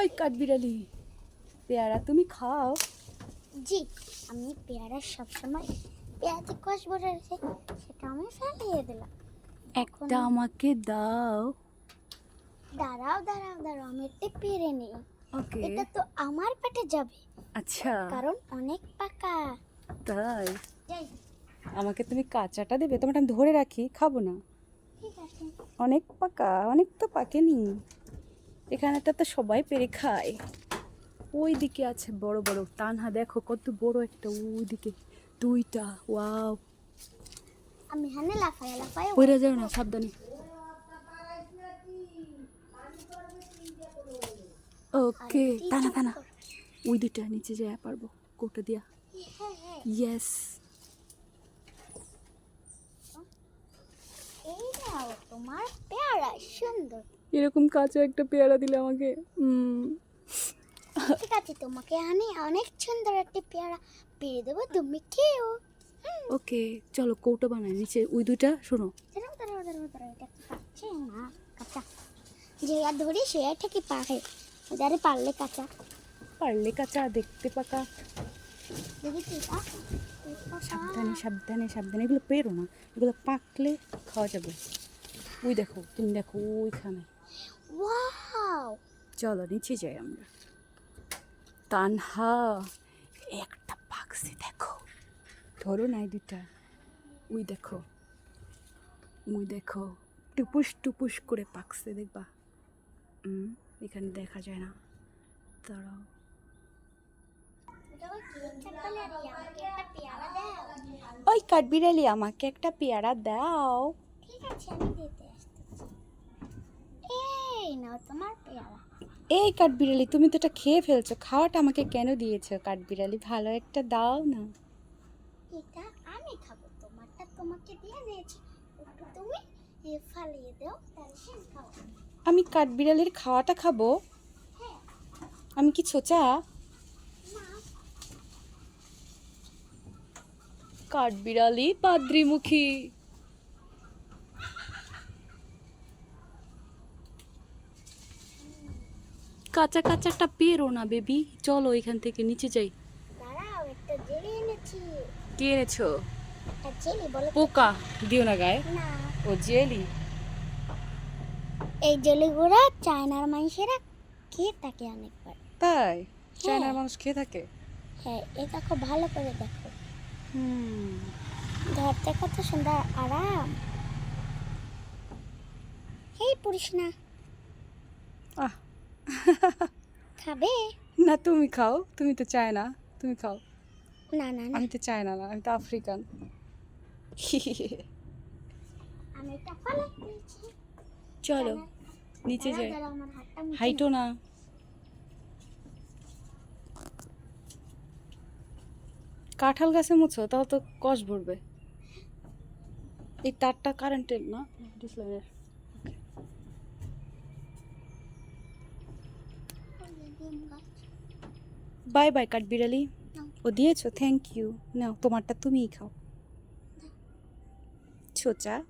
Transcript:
ওই কাঠবিড়ালি। পেয়ারা তুমি খাও। জি আমি পেয়ারা সবসময় পেঁয়াজে কষ ভরে রয়েছে সেটা আমি ফেলিয়ে দিলাম। একটা আমাকে দাও। দাঁড়াও দাঁড়াও দাঁড়াও আমি একটা পেরে নিই। ওকে। এটা তো আমার পেটে যাবে। আচ্ছা। কারণ অনেক পাকা। তাই? আমাকে তুমি কাঁচাটা দেবে তোমারটা আমি ধরে রাখি খাব না। ঠিক আছে। অনেক পাকা অনেক তো পাকেনি। এখানেটা তো সবাই পেরে খায়। ওই দিকে আছে বড় বড় তানহা দেখো কত বড় একটা ওই দিকে দুইটা ওয়াও। আমি হানে লাফাই লাফাই পড়ে যাও না সাবধানে। ওকে টানা টানা ওই দুইটা নিচে যায় পারব কোটা দিয়া। হ্যাঁ হ্যাঁ। ইয়েস এই নাও তোমার পেয়ারা সুন্দর। এরকম কাঁচা একটা পেয়ারা দিলে আমাকে ঠিক আছে তোমাকে আমি অনেক সুন্দর একটা পেয়ারা পেয়ে দেবো তুমি খেও ওকে চলো কৌটো বানাই নিচে ওই দুইটা শোনো। কাঁচা? যে আর ধরি সে আর ঠিকই পারে। যারে পারলে কাঁচা। পারলে কাঁচা দেখতে পাকা। সাবধানে সাবধানে সাবধানে এগুলো পেরো না। এগুলো পাকলে খাওয়া যাবে। ওই দেখো তুমি দেখো ওইখানে। ওয়াও চলো নিচে যাই আমরা। তানহা একটা পাকছে দেখো। ধরো নাই দুটা ওই দেখো। ওই দেখো। টুপুস টুপুস করে পাকছে দেখবা। এখানে দেখা যায় না। দাঁড়াও। ওই কাঠবিড়ালি আমাকে একটা পেয়ারা দাও। ঠিক আছে আমি দিতে। এই নাও তোমার পেয়ারা। এই কাঠবিড়ালি তুমি তো এটা খেয়ে ফেলছো। খাওয়াটা আমাকে কেন দিয়েছ কাঠবিড়ালি? ভালো একটা দাও না। এটা আমি খাব তোমারটা তোমাকে দিয়ে দিয়েছি। তুমি ফালিয়ে দাও তাহলে সে খাও আমি কাঠবিড়ালির খাওয়াটা খাব? হ্যাঁ। আমি কি ছোচা? কাঠবিড়ালি পাদ্রিমুখী। কাঁচা কাঁচা একটা পেরো না বেবি। চলো এখান থেকে নিচে যাই। জেলি কে এনেছো? জেলি? পোকা দিও না গায়ে। ও জেলি। এই জেলিগুলো চায়নার মানুষেরা খেয়ে থাকে অনেকবার। তাই? চায়নার হ্যাঁ। মানুষ খেয়ে থাকে? হ্যাঁ এটা খুব ভালো করে দেখো। হুম। ধরতে কত সুন্দর আরাম। এই পুরিস না। খাবে? না তুমি খাও। তুমি তো চায় না তুমি খাও। না না আমি তো চাই না না আমি তো আফ্রিকান। চলো নিচে যাই। হাইটো না। কাঁঠাল গাছে মুছো তাও তো কষ ভরবে। এই তারটা কারেন্টের না? ডিসলাইনের নাও। Bye bye কাঠবিড়ালি। বিড়ালি ও দিয়েছ? থ্যাংক ইউ নাও তোমারটা তুমিই খাও। ছোচা।